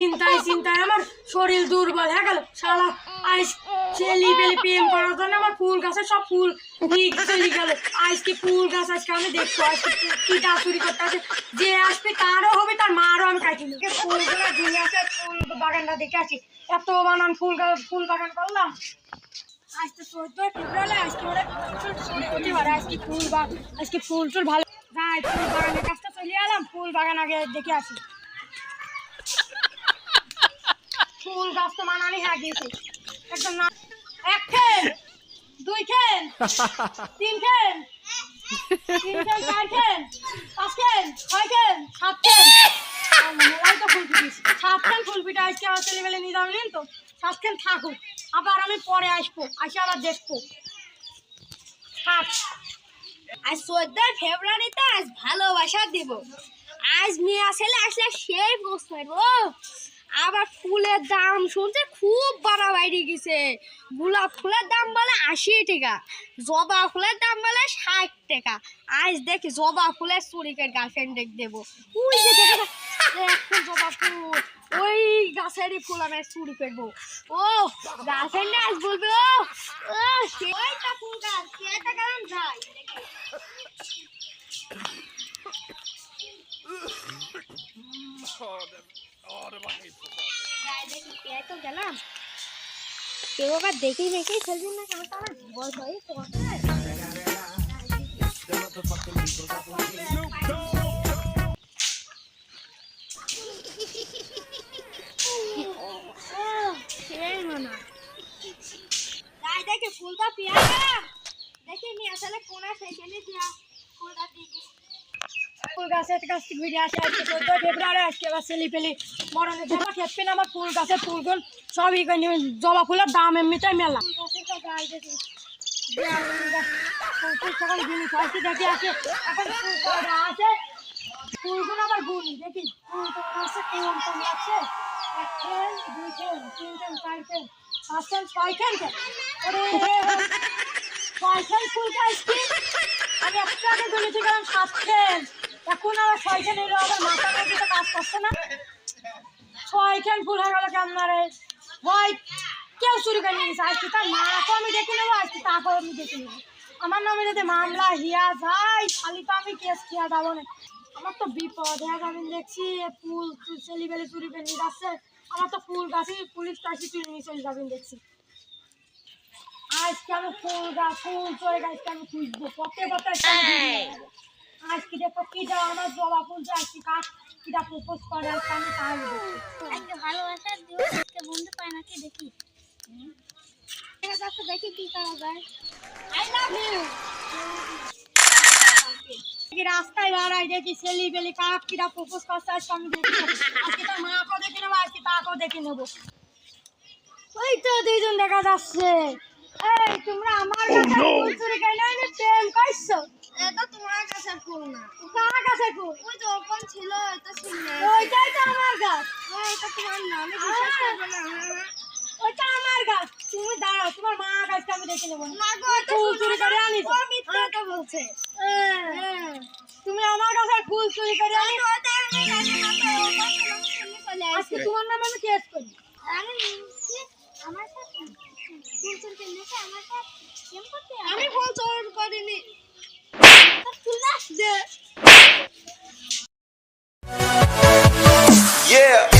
চিন্তায় চিন্তায় আমার শরীর দুর্বল হয়ে গেল। শালা, আইস ছেলি পেলি প্রেম করার জন্য আমার ফুল গাছের সব ফুল চলে গেল। আজকে ফুল গাছ আজকে আমি দেখব? আজকে কি গাছ চুরি করতে আছে? যে আসবে তারও হবে, তার মারও আমি কাটি ফুলগুলো ঘুরে আসে ফুল বাগানটা দেখে আসি এত বানান ফুল গা- ফুল বাগান করলাম। আজ তো চোদ্দ ফেব্রুয়ারি আজকে ওরা প্রতি পারে আজকে ফুল বা আজকে ফুল টুল ভালো যাই, ফুল বাগানের কাজটা চলে এলাম। ফুল বাগান আগে দেখে আসি। ফুল গাছ তো মানানি গিয়েছে একদম না এক খেন দুই খেন তিন খেন তিন খেন চার খেন পাঁচ খেন ছয় খেন সাত খেন থাকুক। আবার আমি পরে আসব, আসে আবার দেখব। আজ চোদ্দই ফেব্রুয়ারিতে আজ ভালোবাসা দিব। আজ নিয়ে আসলে আসলে সেই প্রশ্ন ও আবার ফুলের দাম শুনছে, খুব বাড়া বাইরে গেছে। গোলাপ ফুলের দাম বলে আশি টাকা, জবা ফুলের দাম বলে ষাট টাকা। আজ দেখি জবা ফুলের চুরিকের গার্লফ্রেন্ড দেখ দেবো। ওই যে জবা ফুল, ওই গাছেরই ফুল আমি চুরি করব। ও গার্লফ্রেন্ড আজ বলবে, ও ফুল গাছ দেখি গায়ে দেখি পেয়ে তো গেলাম কেউ আবার দেখেই দেখেই ফেলবেন না কেন তো আমার ভয় ভয় করছে সেই মনে হয়। গায়ে দেখে ফুলটা পেয়ে গেলাম দেখে নিয়ে আসলে কোনা সেখানে দিয়া ফুলটা দিয়ে দিই। ফুল গাছের কাছ থেকে ঘুরে আসে আজকে চোদ্দ ফেব্রুয়ারি আজকে আবার ছেলে পেলে মরণে জবা খেতে না আমার ফুল গাছের ফুলগুলো সবই জবা ফুলের দাম এমনিতেই মেলা। সকাল জিনিস আসছে দেখি আসে এখন আছে ফুলগুলো আবার গুনি দেখি ফুল আছে কেমন আছে এক দুই তিন চার পাঁচ ছয় ছয় ফুল আমি একটু আগে গুনেছি গেলাম সাত এখন আবার ছয় এলো আবার মাথা কাজ করছে না। ছয় খেন ফুল হয়ে গেল কেমন রে ভয় কেউ চুরি করে নিয়ে গেছে আজকে তার মাকেও আমি দেখে নেব আজকে তাকেও আমি দেখে নেব। আমার নামে যদি মামলা হিয়া যায় খালি তো আমি কেস খেয়া যাব না। আমার তো বিপদ হ্যাঁ আমি দেখছি ফুল ছেলে বেলে চুরি করে নিয়ে যাচ্ছে। আমার তো ফুল গাছে পুলিশ টাছি চুরি নিয়ে চলে যাবেন দেখছি। আজকে আমি ফুল গাছ ফুল চলে গাছকে আমি খুঁজবো। পথে পথে আজকে দেখো কি দাও আমার জবা ফুল যে আজকে কাজ কিটা প্রপোজ করে আজকে আমি তাই আজকে ভালোবাসা দিও আজকে বন্ধু পায় নাকি দেখি। দেখা যাচ্ছে দেখি কি করা যায়। আই লাভ ইউ রাস্তায় দাঁড়াই দেখি ছেলি বেলি কাক কিরা প্রপোজ করছে আজকে আমি দেখি আজকে তার মাকেও দেখে নেব আজকে তাকেও দেখে নেব। ওই তো দুইজন দেখা যাচ্ছে। এই তোমরা আমার কাছে ফুল চুরি করে নিয়ে প্রেম করছ কাছে ফুল না কার কাছে ফুল ওই তো ওপেন ছিল এটা ছিল। ওইটাই তো আমার গাছ ওই এটা তোমার না আমি বিশ্বাস করব না ওইটা আমার গাছ তুমি দাঁড়াও তোমার মা আমি দেখে নেব। না গো এটা ফুল চুরি করে আনিস। ও মিথ্যা কথা বলছে। হ্যাঁ। তুমি আমার কাছে ফুল চুরি করে আনি আমি ওটা আমি জানি না তো ওটা তোমার আজকে নামে আমি কেস করি। আমি কি আমার সাথে ফুল চোর কিনেছে আমার সাথে আমি ফুল চোর করিনি। Yeah.